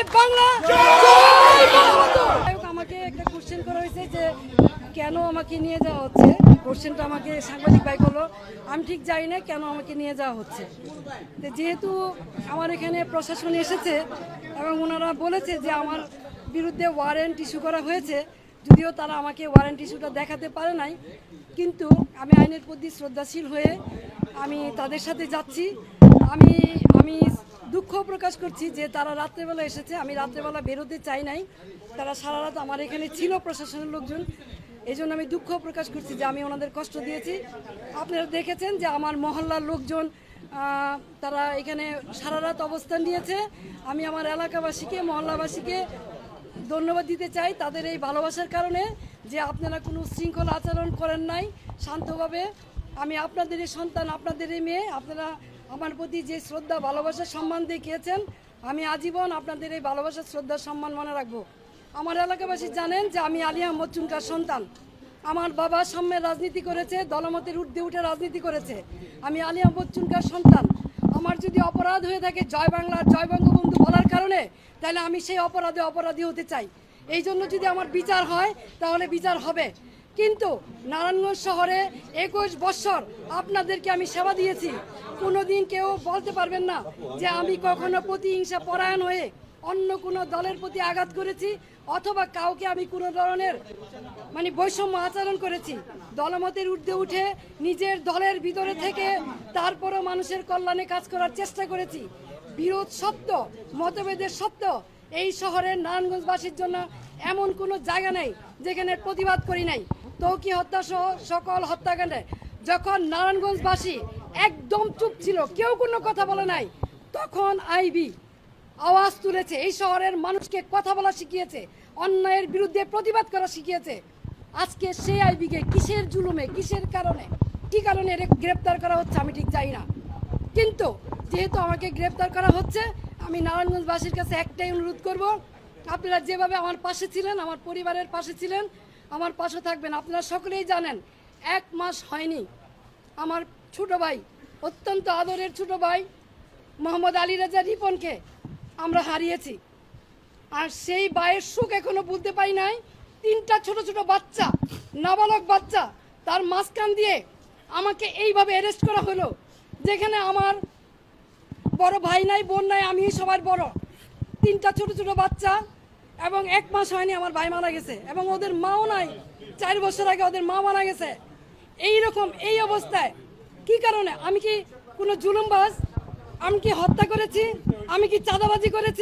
জয় বাংলা! আমাকে একটা কোশ্চেন করা হয়েছে যে কেন আমাকে নিয়ে যাওয়া হচ্ছে? কোশ্চেনটা আমাকে সাংবাদিক ভাই করল। আমি ঠিক জানি না কেন আমাকে নিয়ে যাওয়া হচ্ছে। তো যেহেতু আমার এখানে প্রশাসন এসেছে এবং ওনারা বলেছে যে আমার বিরুদ্ধে ওয়ারেন্ট ইস্যু করা হয়েছে যদিও তারা আমাকে ওয়ারেন্ট ইস্যুটা দেখাতে পারে নাই কিন্তু আমি আইনের প্রতি শ্রদ্ধাশীল হয়ে আমি তাদের সাথে যাচ্ছি। আমি আমি দুঃখ প্রকাশ করছি যে তারা রাত্রেবেলা এসেছে। আমি রাত্রেবেলা বেরোতে চাই নাই। তারা সারা রাত আমার এখানে ছিল প্রশাসনের লোকজন। এই জন্য আমি দুঃখ প্রকাশ করছি যে আমি ওনাদের কষ্ট দিয়েছি। আপনারা দেখেছেন যে আমার মহল্লার লোকজন তারা এখানে সারা রাত অবস্থান নিয়েছে। আমি আমার এলাকাবাসীকে, মহল্লাবাসীকে ধন্যবাদ দিতে চাই তাদের এই ভালোবাসার কারণে যে আপনারা কোনো শৃঙ্খল আচরণ করেন নাই শান্তভাবে। আমি আপনাদেরই সন্তান আপনাদেরই মেয়ে, আপনারা আমার প্রতি যে শ্রদ্ধা, ভালোবাসা, সম্মান দেখিয়েছেন, আমি আজীবন আপনাদের এই ভালোবাসা, শ্রদ্ধা, সম্মান মনে রাখব। আমার এলাকাবাসী জানেন যে আমি আলী আহমদ চুনকার সন্তান। আমার বাবা সাম্যের রাজনীতি করেছে, দলমতের ঊর্ধ্বে উঠে রাজনীতি করেছে। আমি আলী আহমদ চুনকার সন্তান। আমার যদি অপরাধ হয়ে থাকে জয় বাংলার জয় বঙ্গবন্ধু বলার কারণে, তাহলে আমি সেই অপরাধে অপরাধী হতে চাই। এই জন্য যদি আমার বিচার হয়, তাহলে বিচার হবে। কিন্তু নারায়ণগঞ্জ শহরে একুশ বছর আপনাদেরকে আমি সেবা দিয়েছি। কোনোদিন কেউ বলতে পারবেন না যে আমি কখনো প্রতিহিংসা পরায়ণ হয়ে অন্য কোনো দলের প্রতি আঘাত করেছি অথবা কাউকে আমি কোনো ধরনের মানে বৈষম্য আচরণ করেছি। দলমতের ঊর্ধ্বে উঠে নিজের দলের ভিতরে থেকে তারপরও মানুষের কল্যাণে কাজ করার চেষ্টা করেছি। বিরোধ সত্য, মতভেদের সত্য, এই শহরের নারায়ণগঞ্জবাসীর জন্য এমন কোনো জায়গা নেই যেখানে প্রতিবাদ করি নাই। তৌকি হত্যা সহ সকল হত্যাকাণ্ডে? যখন নারায়ণগঞ্জবাসী একদম চুপ ছিল, কেউ কোনো কথা বলে নাই, তখন আইবি আওয়াজ তুলেছে, এই শহরের মানুষকে কথা বলা শিখিয়েছে, অন্যায়ের বিরুদ্ধে প্রতিবাদ করা শিখিয়েছে। আজকে সেই আইবিকে কিসের জুলুমে, কিসের কারণে, কি কারণে এর গ্রেপ্তার করা হচ্ছে আমি ঠিক জানি না। কিন্তু যেহেতু আমাকে গ্রেপ্তার করা হচ্ছে, আমি নারায়ণগঞ্জবাসীর কাছে একটাই অনুরোধ করব, আপনারা যেভাবে আমার পাশে ছিলেন, আমার পরিবারের পাশে ছিলেন আমার পাশে থাকবেন, আপনারা সকলেই জানেন, এক মাস হয়নি। আমার ছোট ভাই, অত্যন্ত আদরের ছোট ভাই, মোহাম্মদ আলী রাজা রিপনকে আমরা হারিয়েছি। আর সেই বায়ের সুখ এখনও বুঝতে পারি নাই। তিনটা ছোট ছোট বাচ্চা, নাবালক বাচ্চা, তার মাঝখান দিয়ে আমাকে এইভাবে অ্যারেস্ট করা হলো, যেখানে আমার বড় ভাই নাই, বোন নাই আমি সবার বড়। তিনটা ছোট ছোট বাচ্চা এবং এক মাস হয়নি আমার ভাই মারা গেছে এবং ওদের মাও নাই। চার বছর আগে ওদের মা মারা গেছে। এই রকম এই অবস্থায় কি কারণে? আমি কি কোনো জুলুমবাজ? আমি কি হত্যা করেছি? আমি কি চাঁদাবাজি করেছি?